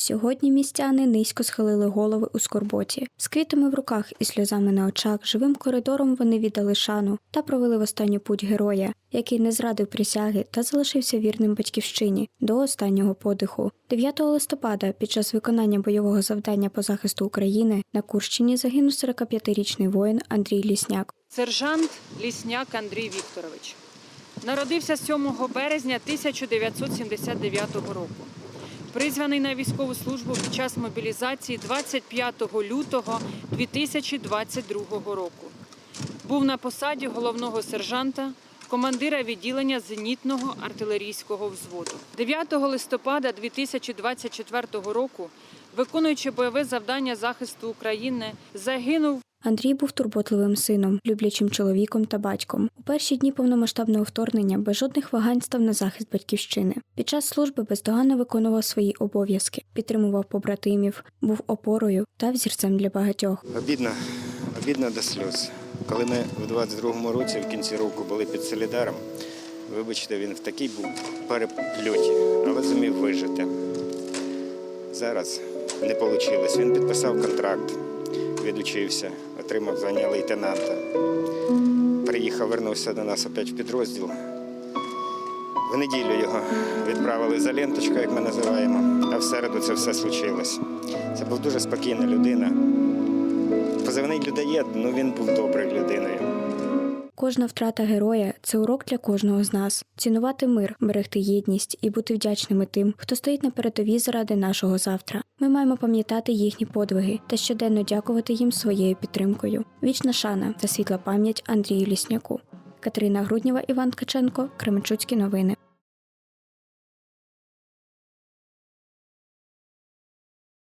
Сьогодні містяни низько схилили голови у скорботі. З квітами в руках і сльозами на очах живим коридором вони віддали шану та провели в останню путь героя, який не зрадив присяги та залишився вірним батьківщині до останнього подиху. 9 листопада під час виконання бойового завдання по захисту України на Курщині загинув 45-річний воїн Андрій Лісняк. Сержант Лісняк Андрій Вікторович. Народився 7 березня 1979 року. Призваний на військову службу під час мобілізації 25 лютого 2022 року. Був на посаді головного сержанта, командира відділення зенітного артилерійського взводу. 9 листопада 2024 року, виконуючи бойове завдання захисту України, загинув Андрій був турботливим сином, люблячим чоловіком та батьком. У перші дні повномасштабного вторгнення без жодних вагань став на захист батьківщини. Під час служби бездоганно виконував свої обов'язки, підтримував побратимів, був опорою та взірцем для багатьох. Обідно, обідно до сльоз. Коли ми в 22-му році, в кінці року, були під Солідаром, вибачте, він в такій був перепльоті, але зумів вижити. Зараз не вийшло. Він підписав контракт, відучився, отримав звання лейтенанта. Приїхав, вернувся до нас опять в підрозділ. В неділю його відправили за ленточку, як ми називаємо, а в середу це все случилось. Це був дуже спокійна людина. Позивний людоєд, ну він був доброю людиною. Кожна втрата героя це урок для кожного з нас. Цінувати мир, берегти єдність і бути вдячними тим, хто стоїть на передовій заради нашого завтра. Ми маємо пам'ятати їхні подвиги та щоденно дякувати їм своєю підтримкою. Вічна шана та світла пам'ять Андрію Лісняку. Катерина Груднєва, Іван Ткаченко, Кременчуцькі новини.